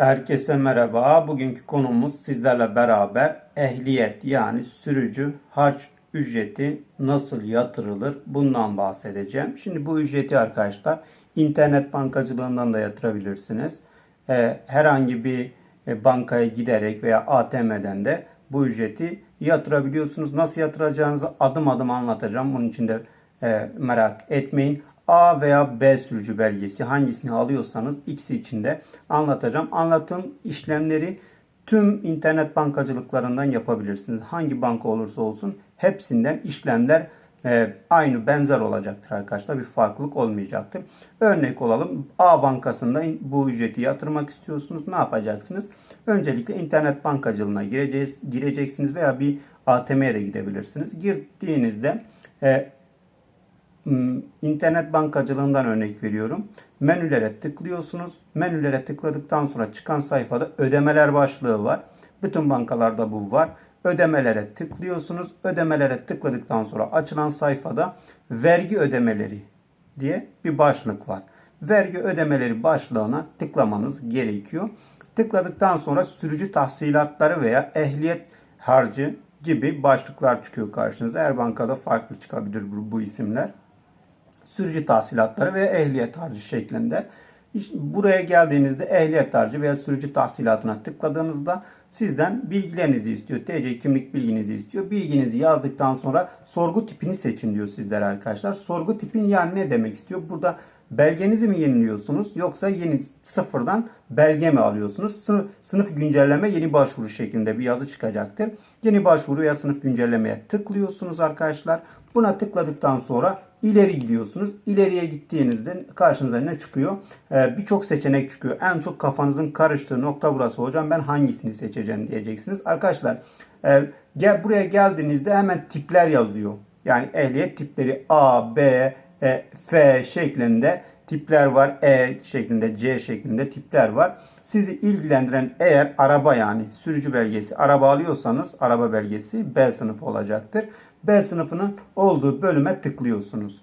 Herkese merhaba. Bugünkü konumuz sizlerle beraber ehliyet yani sürücü harç ücreti nasıl yatırılır bundan bahsedeceğim. Şimdi bu ücreti arkadaşlar internet bankacılığından da yatırabilirsiniz. Ee, herhangi bir e, bankaya giderek veya ATM'den de bu ücreti yatırabiliyorsunuz. Nasıl yatıracağınızı adım adım anlatacağım. Bunun için de e, merak etmeyin. A veya B sürücü belgesi hangisini alıyorsanız ikisi için de anlatacağım. Anlatım işlemleri tüm internet bankacılıklarından yapabilirsiniz. Hangi banka olursa olsun hepsinden işlemler e, aynı benzer olacaktır arkadaşlar. Bir farklılık olmayacaktır. Örnek olalım. A bankasında bu ücreti yatırmak istiyorsunuz. Ne yapacaksınız? Öncelikle internet bankacılığına gireceğiz, gireceksiniz veya bir ATM'ye de gidebilirsiniz. Girdiğinizde e, internet bankacılığından örnek veriyorum. Menülere tıklıyorsunuz. Menülere tıkladıktan sonra çıkan sayfada ödemeler başlığı var. Bütün bankalarda bu var. Ödemelere tıklıyorsunuz. Ödemelere tıkladıktan sonra açılan sayfada vergi ödemeleri diye bir başlık var. Vergi ödemeleri başlığına tıklamanız gerekiyor. Tıkladıktan sonra sürücü tahsilatları veya ehliyet harcı gibi başlıklar çıkıyor karşınıza. Her bankada farklı çıkabilir bu, bu isimler sürücü tahsilatları ve ehliyet harcı şeklinde. Buraya geldiğinizde ehliyet harcı veya sürücü tahsilatına tıkladığınızda sizden bilgilerinizi istiyor. TC kimlik bilginizi istiyor. Bilginizi yazdıktan sonra sorgu tipini seçin diyor sizlere arkadaşlar. Sorgu tipin yani ne demek istiyor? Burada belgenizi mi yeniliyorsunuz yoksa yeni sıfırdan belge mi alıyorsunuz? Sınıf, sınıf güncelleme yeni başvuru şeklinde bir yazı çıkacaktır. Yeni başvuru ya sınıf güncellemeye tıklıyorsunuz arkadaşlar. Buna tıkladıktan sonra ileri gidiyorsunuz. İleriye gittiğinizde karşınıza ne çıkıyor? Ee, Birçok seçenek çıkıyor. En çok kafanızın karıştığı nokta burası hocam. Ben hangisini seçeceğim diyeceksiniz. Arkadaşlar e, gel buraya geldiğinizde hemen tipler yazıyor. Yani ehliyet tipleri A, B, e, F şeklinde tipler var. E şeklinde, C şeklinde tipler var. Sizi ilgilendiren eğer araba yani sürücü belgesi araba alıyorsanız araba belgesi B sınıfı olacaktır. B sınıfının olduğu bölüme tıklıyorsunuz.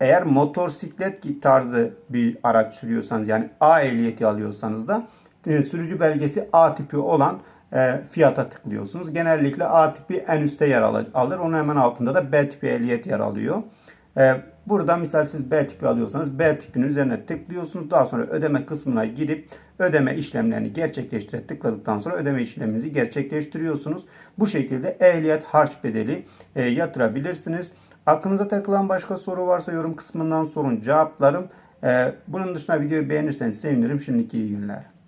Eğer motosiklet tarzı bir araç sürüyorsanız yani A ehliyeti alıyorsanız da e, sürücü belgesi A tipi olan e, fiyata tıklıyorsunuz. Genellikle A tipi en üstte yer alır. Onun hemen altında da B tipi ehliyet yer alıyor. E, burada misal siz B tipi alıyorsanız B tipinin üzerine tıklıyorsunuz. Daha sonra ödeme kısmına gidip ödeme işlemlerini gerçekleştirip tıkladıktan sonra ödeme işleminizi gerçekleştiriyorsunuz. Bu şekilde ehliyet harç bedeli e, yatırabilirsiniz. Aklınıza takılan başka soru varsa yorum kısmından sorun cevaplarım. E, bunun dışında videoyu beğenirseniz sevinirim. Şimdiki iyi günler.